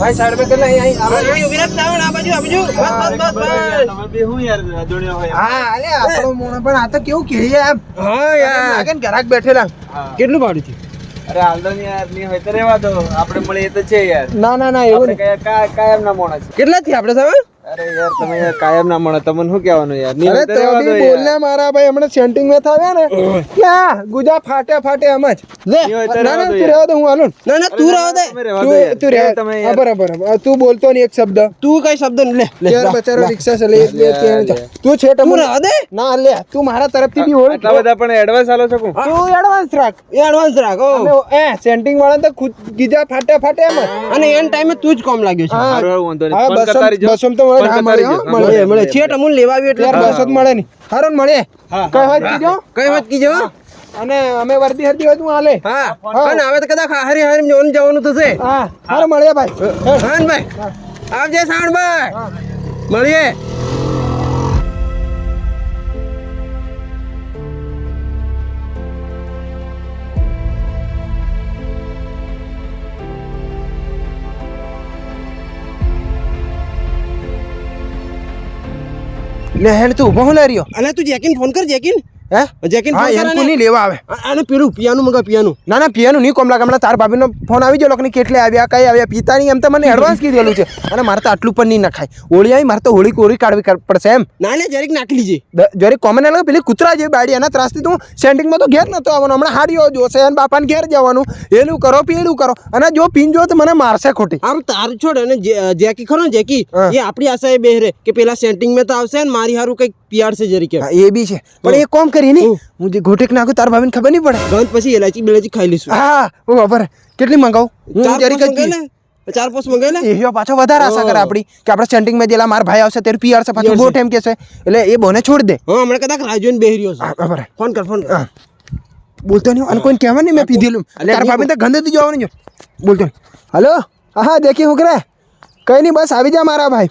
ભાઈ સાઈડ પર કેટલા અહીં આ બાજુ ઊભી રાખ, શ્રાવણ, આ બાજુ, આ બાજુ. બસ, બસ, બસ. તમે બે હું યાર દોડ્યો હોય. હા અલે આપણો મોણો પણ આ તો કેવું કે એમ હા યાર. લાગે ને ઘરાક બેઠેલા. કેટલું ભાડું થયું અરે હાલ તો યાર નહીં હોય તો રેવા દો. આપણે મળીએ તો છે યાર. ના ના ના એવું કાય કાયમ ના માણસ કેટલા થી આપણે સાહેબ? અરે યાર તમે યાર કાયમ ના મળે. તમને શું કહેવાનું યાર? અરે તો તો રહેવા દો બી બોલને મારા ભાઈ હમણાં સેન્ટિંગમાં થાવ્યા ને ક્યાં? ગુજા ફાટે ફાટે એમ જ. લે નહીં હોય તો ના ના તું રહેવા દે હું હાલું. ના ના તું રહો દે. તમે રહેવા દો યાર. તું તું રહેવા તમે બરાબર બરાબર. તું બોલતો નહીં એક શબ્દ. તું કઈ શબ્દ લે લે યાર બચારો રિક્ષા છે લે લે લે, ત્યાં લે. જા. તું છે તું ટમું. દે? ના લે તું મારા તરફથી બી ઓળખ આટલા બધા પણ એડવાન્સ આલો છો તું એડવાન્સ રાખ. એડવાન્સ રાખો એ સેન્ટિંગ વાળા તો ખુદ ગીજા ફાટે ફાટે એમ અને એન ટાઈમે તું જ કોમ લાગ્યો છે. હા. બસો-. બસોમાં તો કરતા મળે, રહેજો. હા, હા, મળે મળે છે ટમુન લેવા આવ્યો એટલે બસો જ મળે નહીં. હારો મળે. કઈ વાત કીધો? કઈ વાત કીજો અને અમે વર્દી હરદી હોય તું હાલે. હા. પણ હવે તો કદાચ હારી હારી જવાનું જવાનું થશે. હા હારો મળે ભાઈ. હા ભાઈ આવજે સાવણભાઈ મળીએ. લે હેડ તું ઊભો હું લઈ રહ્યો. અને તું જેકીન ફોન કર જેકીન. હે? જેકીન હા કોની અને- લેવા આવે. અને પેલું પિયાનું મગા પિયાનું. ના ના પિયાનું નહીં કોમ લાગે હમણાં તાર ભાભીનો ફોન આવી ગયો લોકોની કેટલે આવ્યા કઈ આવ્યા પિતાની એમ તો મને એડવાન્સ કીધેલું છે. અને મારે તો આટલું પણ નહીં નખાય. હોળી આવી મારે તો હોળી કોરી કાઢવી પડશે એમ. ના લે જરીક નાખી લીજે. દ- જરી કોમન લાગે પેલી કૂતરા જેવી બાડી એના ત્રાસથી તું સેન્ટિંગમાં તો ઘેર નતો આવવાનો હમણાં હાડીઓ જોશે અને બાપાને ઘેર જવાનું એનું કરો પેલું કરો. અને જો પીન જો તો મને મારશે ખોટી. આમ તાર છોડ અને જેકી ખરો ને જેકી આશા એ આપણી આશાએ બેહરે કે પેલા સેન્ટિંગમાં તો આવશે ને મારી હારું કંઈક પિયાડશે જરીકે હા, એ બી છે. પણ એ કોમ કરી નહીં હું જે ઘોટેક નાખું તાર ભાભીને ખબર નહીં પડે. ગંધ પછી એલાચી બેલાચી ખાઈ લઈશું. હા ઓ ખબર કેટલી મંગાવું? હું ચાર જરીક પોસ્ટ જ મંગાઈ ચાર પોસ્ટ મંગાવી લે એરિયો પાછો વધારે આશા કરે આપણી કે આપણે સેન્ટિંગ મેં જેલા માર ભાઈ આવશે તેર પીઆર છે પાછો બહુ. ટાઈમ કે છે એટલે એ બોને છોડ દે. હા હમણાં કદાચ રાજુ બેહી રહ્યો છે ખબર ફોન કર ફોન. બોલતો નહીં અને કોઈને કહેવા નહીં મેં પીધેલું. તાર ભાભી તો ગંદથી જવાનું જો બોલતો હેલો હલો? હા હા દેખી હું કરે કઈ નહીં બસ આવી જા મારા ભાઈ.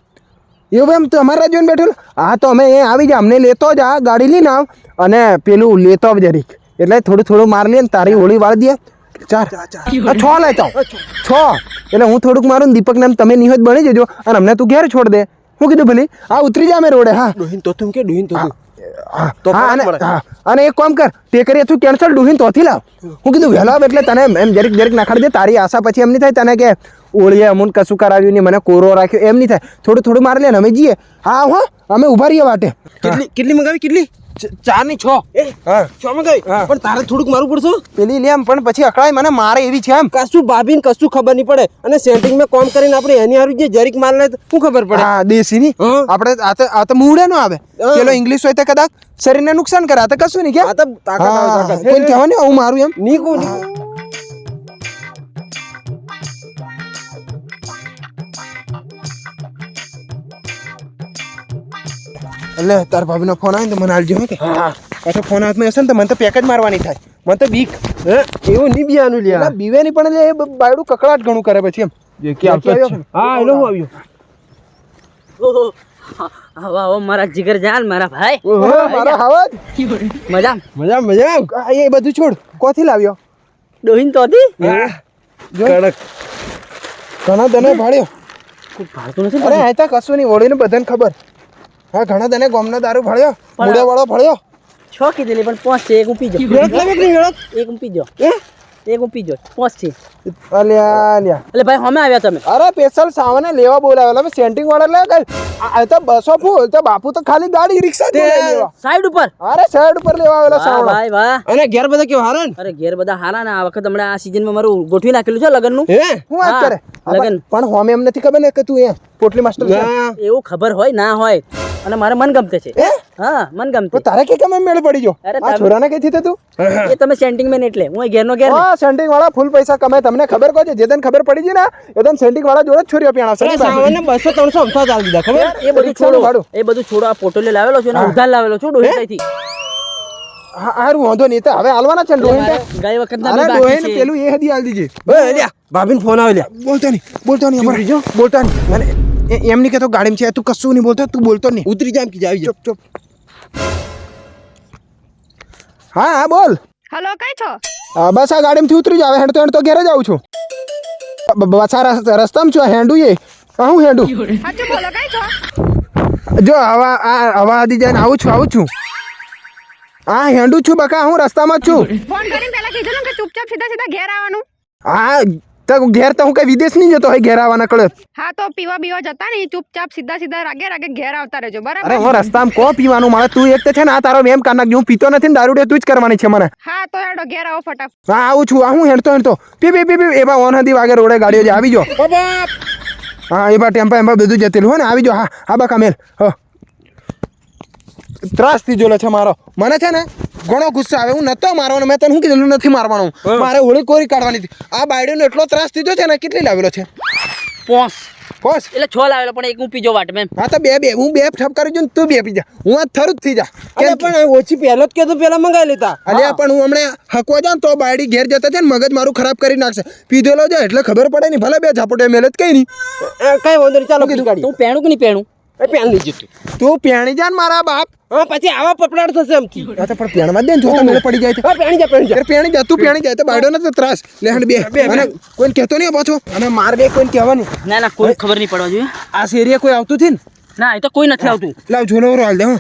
એવું એમ તો અમારા જોઈને બેઠેલો? હા તો અમે એ આવી જા અમને લેતો જા ગાડી લઈને આવ. અને પેલું લેતો આવ જરીક એટલે થોડું થોડું માર લે ને તારી હોળી વાળી દે. ચાર છ લેતા છ. એટલે હું થોડુંક મારું ને નામ તમે નિહોત બની જજો અને અમને તું ઘેર છોડ દે. હું કીધું ભલે. હા ઉતરી જા અમે રોડે હા. ડોહીન તો તું કે ડોહીન તો અને હા, અને એક કામ કર તે કરીએ તું કેન્સલ ડુહીન તોથી લાવ. હું કીધું વહેલો એટલે તને એમ જરીક જરીક નાખાડી દે. તારી આશા પછી એમ નહીં થાય તને કે ઓળીએ અમુન કશું કરાવ્યું નહીં મને કોરો રાખ્યો એમ નહીં થાય. થોડું થોડું મારી લે ને અમે જઈએ. હા હો અમે ઊભા રહીએ વાટે. કેટલી કેટલી મંગાવી કેટલી? ચારની છ. છ મંગાવી? પણ તારે થોડુંક મારું પડશે પેલી લેમ પણ પછી અકળાય મને મારે એવી છે એમ. કશું ભાભીને કશું ખબર નહીં પડે. અને સેન્ટિંગમાં કોમ કરીને આપણે એની હારું જે જરીક માર લે શું ખબર પડે? હા દેશી ની. આપણે આ તો આ તો મૂડે નો આવે. પેલો ઇંગ્લિશ હોય તો કદાચ શરીરને નુકસાન કરે આ તો કશું નહીં આ કે તો તાકાત તાકાત. કોઈને કહેવાનું હું મારું એમ. નીકુ નીકુ. એટલે તાર ભાભીનો ફોન આવે ને તો મને આલજો હો પાછો ફોન હાથમાં હશે ને તો મને તો પેક જ મારવાની થાય. મને તો બીક. હે? એવું નહીં બીવાનું લે લ્યા. બીવે નહીં પણ એ બાયડું કકડાટ ઘણું કરે પછી એમ. જે કે આવતો હા એલો હું આવ્યો? ઓહો. હવે હવે મારા જીગર જાન મારા ભાઈ. ઓહો, મારો હાવજ. મજા? મજા મજા. એ બધું છોડ. કોથી લાવ્યો? ડોહીન તો હતી કડક. ઘણા દને ભાડ્યો. કોઈ ભાળતું નથી અરે આ તો કશું નહીં. ઓળીને બધાને ખબર. હા ઘણા તને ગોમનો દારૂ ભાળ્યો મુડે વાળો ભાળ્યો. છ કીધેલી પણ પાંચ છે એક ઉપી હેળક? એક ઉપી પીજો એક ઉપી પીજો પાંચ છે. અલ્યા અલ્યા. એટલે ભાઈ હમે આવ્યા તમે? અરે સ્પેશિયલ સાવને લેવા બોલાવ્યો અમે સેન્ટિંગ વાળા લે ગઈ આ તો બસો ફૂલ તો બાપુ તો ખાલી ગાડી રિક્ષા જ લેવા સાઈડ ઉપર? અરે સાઈડ ઉપર લેવા આવેલા સાવ ભાઈ વાહ. અને ઘેર બધા કેવા હારા અરે ઘેર બધા હારા ને. આ વખત હમણાં આ સીઝનમાં મારું ગોઠવી નાખેલું છે લગ્નનું. હે? હું વાત કરે? લગન. પણ- પણ હોમે એમ નથી ખબર ને કે તું એ પોટલી માસ્ટર એવું ખબર હોય ના હોય. અને મારે મન ગમતે છે. હા? મન તો તારે કે કેમ મેળ પડી ગયો? અરે આ તમે- છોરાને કઈ થીતે? તું એ તમે સેન્ટિંગ મેન એટલે હું ઘેરનો ઘેર હા સેન્ટિંગ વાળા ફૂલ પૈસા કમાય. તમને ખબર કહો છે? જે તને ખબર પડી ગઈ ને એ તને સેન્ટિંગ વાળા જોડે છોરીઓ અરે પીણાવશે સામાન્ય બસો ત્રણસો અમથા ચાલ દીધા ખબર? એ બધું છોડો. એ બધું છોડો આ પોટોલે લાવેલો છે ને ઉધાર લાવેલો છું ડોહી ત્યાંથી. હા હારું વાંધો નહીં તો હવે હાલવાના છે ડોહીને ગઈ વખતના અરે ડોહીને પેલું એ હદી હાલ દીજે. ભાભીને ફોન આવે લ્યા બોલતો નહીં બોલતા નહીં અમારે. નહીં એ- એમ નહીં કે તો ગાડીમાં છે તું કશું નહીં બોલતો તું બોલતો નહીં. ઉતરી જામ કે જાવી ચૂપ ચૂપ. હા હા બોલ. હલો કઈ છો? હા, બસ આ ગાડીમાંથી ઉતરી જાવ હેડ તો હેડ તો ઘેરે જ આવું છું. બ- બસા રસ- રસ્તામાં છું હેન્ડું એ. આ હું હેન્ડું સાચું બોલો કઈ છો? જો હવા આ હવા આદી જઈને આવું છું આવું છું. હા હેન્ડું છું બકા હું રસ્તામાં જ છું. ફોન કરીને પહેલા કીધું ને કે ચૂપચાપ સીધા સીધા ઘેર આવવાનું. હા તો ઘેર તો હું કઈ વિદેશ નહીં જતો હોય ઘેર આવવાના કળે. હા તો પીવા બીવા જતા નહીં ચૂપચાપ સીધા સીધા રાગે રાગે ઘેર આવતા રહેજો અરે બરાબર હું રસ્તામાં કો પીવાનું? મારે તું એક તો છે ને આ તારો એમ કાન હું પીતો નથી ને દારૂ તું જ કરવાની છે મને. હા તો હેડો ઘેર આવો ફટાફટ. હા આવું છું આ હું હેડતો હેડતો. પી પી પી પી એમાં ઓન હતી વાગે રોડે ગાડીઓ જે આવી જો હા એમાં ટેમ્પા એમ્પા બધું જતેલું હોય ને આવી જો હા હા બા મેલ હ. ત્રાસ જોલે છે મારો. મને છે ને ઘણો ગુસ્સો આવે. હું નતો મારવાનો. મેં તને શું કીધું? નથી મારવાનું. મારે હોળી કોરી કાઢવાની હતી. આ બાયડીનો એટલો ત્રાસ દીધો છે ને કેટલી લાવેલો છે? પોસ. પોસ? એટલે છ લાવેલો પણ એક હું પીજો વાટ મેમ હા તો બે બે. હું બે ઠપ કરી છું ને તું બે પીજા હું આ થરું જ થઈ જા. કે પણ ઓછી પહેલો જ કીધું પહેલા મંગાવી લેતા અલ્યા પણ હું હમણાં હકવા જાઉં તો બાયડી ઘેર જતા છે ને મગજ મારું ખરાબ કરી નાખશે. પીધેલો છે એટલે ખબર પડે નહીં. ભલે બે ઝાપોટે મેલે જ કઈ નહીં. કઈ વાંધો નહીં ચાલો કીધું? કાઢી હું પહેણું કે નહીં પહેણું? એ પેન લીધી તું તું પેણી જા ને મારા બાપ. હા પછી આવા પપડાટ થશે એમથી આ તો પણ પેણમાં જ દે ને જો તો પડી જાય છે હા પેણી જા પેણી જા. પેણી જા તું પેણી જાય તો બાયડો નથી ત્રાસ. લે હેડ બે. અને કોઈને કહેતો નહીં પાછો. અને માર બે કોઈને કહેવાની. ના ના કોઈ ખબર નહીં પડવા જોઈએ. આ શેરીએ કોઈ આવતું થી ને? ના એ તો કોઈ નથી આવતું. લાવ ઝોલો હાલ દે હું.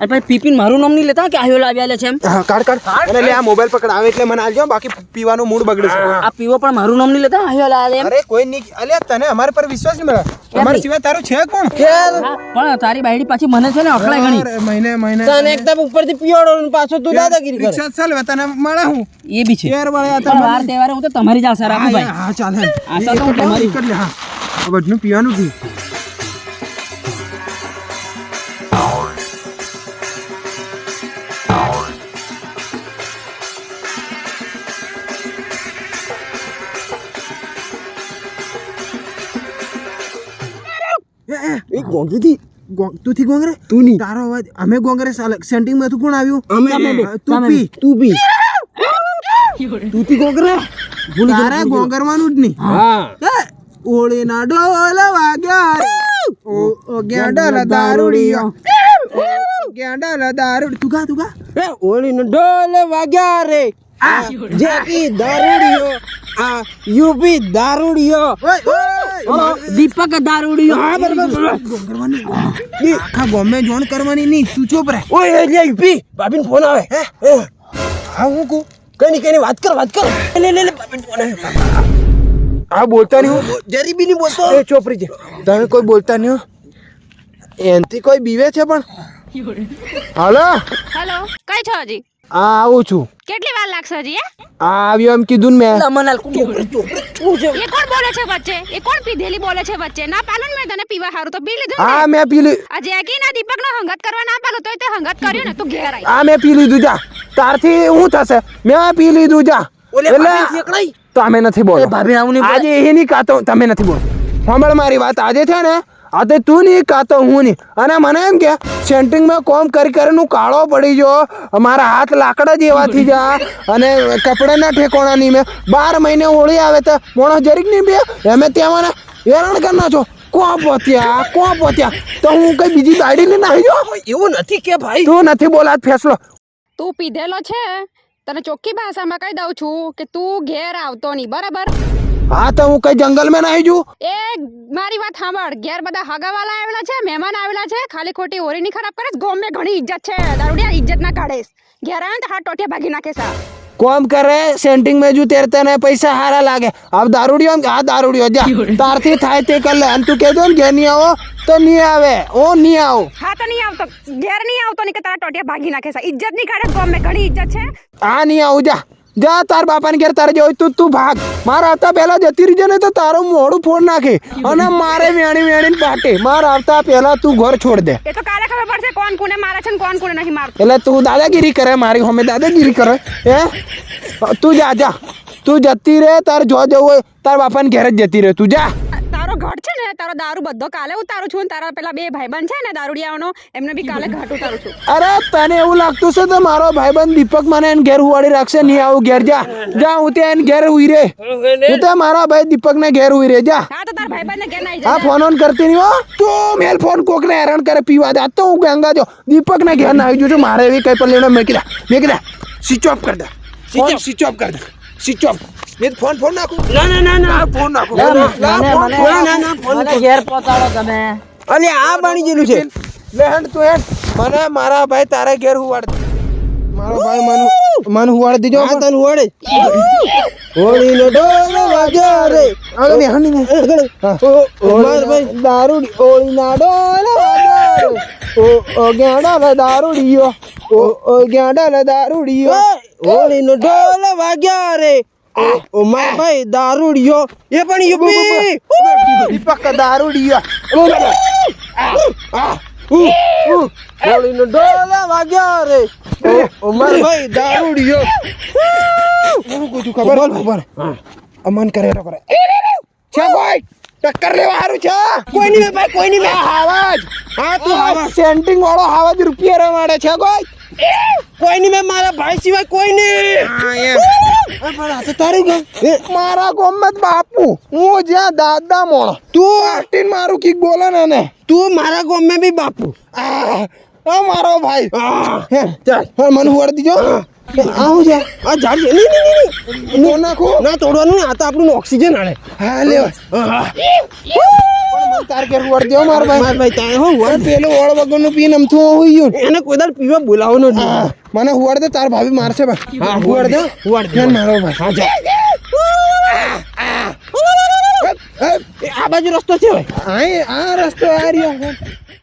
અને ભાઈ પીપીન મારું નામ નહીં લેતા? કે આયો લાવ્યા છે એમ? કાઢ કાઢ. અને લે આ મોબાઈલ પકડ આવે એટલે મને આલજો. બાકી પીવાનું મૂડ બગડે છે. આ પીવો પણ મારું નામ નહીં લેતા? આયો લાવ્યા અરે કોઈ નહીં. અલ્યા તને અમારા પર વિશ્વાસ નહીં મળે? અમારા સિવાય તારું છે કોણ? પણ તારી બાયડી પાછી મને છે ને અકળાય ઘણી. મહિને મહિને. તને એકદમ ઉપરથી પીવડો ને પાછો તું દાદાગીરી કરે. વિશ્વાસ ચાલ તને મળે હું. એ બી છે. યાર વાળે આ વાર તહેવારે હું તો તમારી જ આશા રાખું ભાઈ. હા ચાલે. આશા તો તમારી કરી હા. બધું પીવાનું થી ગોંગીથી? તું થી ગોંગરે? તું નહીં તારો અવાજ અમે ગોંગરે સેન્ટિંગમાં તું કોણ આવ્યું? અમે. તું પી તું બી તું થી ગોંગરે? તારે ગોંગરવાનું જ નહીં. હા. ઓળી ના ડોલ વાગ્યા. ઓ ગેંડલ દારૂડિયો. ગેંડલ દારૂડ. તું ગા તું ગા ઓળી ઓળીનો ઢોલ વાગ્યા રે. જેકી દારૂડિયો. આ યુપી દારૂડિયો. દીપક દારૂડિયો. હા બરાબર ઈ આખા ગોમે જોણ કરવાની નહીં તું ચૂપ રહે. ઓય એ લે યુપી. બાબીન ફોન આવે. હે? હે હા હું કહું? કઈ નહીં કઈ નહીં વાત કર વાત કર. લે લે લે બાબીન ફોન આવે. આ બોલતા નહીં હું. જરીબી નહીં બોલતો. એ ચોપરી છે. તમે કોઈ બોલતા નહીં હો? એનથી કોઈ બીવે છે પણ? હાલો? હેલો. કઈ છો હજી? આ આવું છું. કેટલી વાર લાગશે હજી હે? આવ્યો એમ કીધું ને મેં. મનાલ એ કોણ બોલે છે વચ્ચે? એ કોણ પીધેલી બોલે છે વચ્ચે? ના પાલન મેં તને પીવા હારું તો પી લીધું હા આ મેં પી લી આ જેકી ના દીપક નો હંગત કરવા ના પાલો તોય તે હંગત કર્યું ને તું ઘેર આવી આ મેં પી લીધું જા. તારથી શું થશે? મેં પી લીધું જા. એટલે તમે? તો નથી બોલો. ભાભી આવું નહીં બોલે. આજે એની કાતો તમે નથી બોલો. સાંભળ મારી વાત. આજે છે ને આજે તું નહીં કાતો હું નહીં. અને મને એમ કે સેન્ટ્રિંગમાં કોમ કરી કરીને હું કાળો પડી ગયો. મારા હાથ લાકડા જેવા થઈ જા. અને કપડાના ઠેકોણા નહીં મેં. બાર મહિને હોળી આવે તો મોણો જરીક નહીં બે એમે ત્યાં મને હેરાન કરના છો કો પહોંચ્યા કો પહોંચ્યા તો હું કઈ બીજી ગાડી લઈને આવી જાઉં એવું નથી કે ભાઈ. તું નથી બોલાત ફેસલો. તું પીધેલો છે? તને ચોખ્ખી ભાષામાં કહી દઉં છું કે તું ઘેર આવતો નહીં બરાબર? હા તો હું કઈ જંગલમાં નહીં જું એ મારી વાત સાંભળ. ઘેર બધા હગાવાલા આવેલા છે મહેમાન આવેલા છે ખાલી ખોટી ઓરી ની ખરાબ કરે ગોમ મે ઘણી ઇજ્જત છે. દારૂડિયા ઇજ્જત ના કાઢેસ ઘેર આવે તો હાથ ટોટિયા ભાગી નાખે સા કોમ કરે સેન્ટિંગ મેં જુ તેરતે ને પૈસા હારા લાગે. આવ દારૂડિયો આ દારૂડિયો જા તારથી થાય તે કર લે. અને તું કહેજો ને ઘેર નહીં આવો તો નહીં આવે. ઓ નહીં આવો. હા તો નહીં આવતો. ઘેર નહીં આવતો નહીં કે તારા ટોટિયા ભાગી નાખે સા ઇજ્જત નહીં કાઢે ગોમ મે ઘણી ઇજ્જત છે. આ નહીં આવું જા. જા તાર બાપાને ઘેર તારે જવું તું તું ભાગ. મારા આવતા પહેલા જતી રહીજે ને તો તારું મોડું ફોડ નાખે. અને મારે વેણી વેણીને બાટે. મારા આવતા પહેલા તું ઘર છોડ દે. એ તો કાલે ખબર પડશે કોણ કોને મારે છે ને કોણ કોને નહીં મારતું. એટલે તું દાદાગીરી કરે મારી હમે દાદાગીરી કરે. હે? તું જા જા. તું જતી રહે તાર જો જવું હોય તાર બાપાને ઘેર જ જતી રહે. તું જા. તારો દારૂ બધો કાલે ઉતારું છું તારા પેલા બે ભાઈબંધ છે ને દારૂડિયાઓનો એમને બી કાલે ઘાટ ઉતારું છું. અરે તને એવું લાગતું છે તો મારો ભાઈબંધ દીપક મને એને ઘેર ઉવાડી રાખશે? નહીં આવું ઘેર. જા. જા હું ત્યાં એને ઘેર ઉઈ રે. હું તો મારા ભાઈ દીપક ને ઘેર ઉઈ રે. જા. હા તો તારા ભાઈબંધ ને ઘેર ના હા ફોન ઓન કરતી નહીં હો. તું મેલ ફોન કોક ને હેરાન કરે પીવા દે. આ તો હું ગંગા જો. દીપક ને ઘેર ના આવી જઉં મારે એવી કઈ પણ લેણો. મેકી દે. મેકી દે. સ્વિચ ઓફ કર દે. ફોન સ્વિચ ઓફ કર દે. સ્વિચ ઓફ નહીં ફોન ફોન નાખું. ના ના ના ના. ફોન નાખું. ના, ના, લા, ના, ના, ના, ફોન ઘેર પહોંચાડો તમે. અલે આ બની ગયેલું છે. લે હેડ તું હેડ. મને મારા ભાઈ તારા ઘેર હુવાડ મારો ભાઈ મન મન હુવાડ દીજો. હા તન હુવાડે. હોળી નો ઢોલ વાગ્યો રે. આગળ ને. હાની ને. ઓ માર ભાઈ દારૂડી ઓળીના ડોલે વાગ્યો ઓ ઓ ગેંડા દારૂડીયો. ઓ ઓ ગેંડા દારૂડીયો. હોળીનો ઢોલ વાગ્યો રે. ઓ- ઓ માર ભાઈ દારૂડિયો. એ પણ યુપી. દીપક દારૂડિયા. ગોળીનો ડોલા વાગ્યો રે. ઓ- ઓ માર ભાઈ દારૂડિયો. હું છું ખબર? ખબર અમન કરે તો કરે. છે ભાઈ ટક્કર લેવા હારું છે? કોઈ નહીં ભાઈ કોઈ નહીં હાવાજ. હા તું હાવા સેન્ટિંગ વાળો હાવાજ રૂપિયા રમાડે છે કોઈ? કોઈ નહીં મારા ભાઈ સિવાય કોઈ નહીં. પણ આ તો તારું ગામ. મારા ગામમાં જ બાપુ. હું જ્યાં દાદા મોણ. તું આટીન મારું કીક બોલે ને ને તું મારા ગામમાં બી બાપુ. આ મારો ભાઈ. ચાલ. મને હુવાડ દીજો. આ હું છે આ ઝાડ છે. નહીં નહીં, નહીં નો નાખો. ના તોડવાનું આ તો આપણું ઓક્સિજન આલે હા લેવા તાર કે હુવાડ દેવો માર ભાઈ. માર ભાઈ તાય હો પણ પેલો ઓળ વગરનું પીન અમથું હોઈ ગયું. એને કોઈ દાડ પીવા બોલાવવાનો જ નહીં. મને હુવાડ દે તાર ભાભી મારશે ભાઈ હા, હુવાડ દે. હુવાડ દે. મારો ભાઈ હા જા. આ બાજુ રસ્તો છે ભાઈ આ આ રસ્તો આ રહ્યો.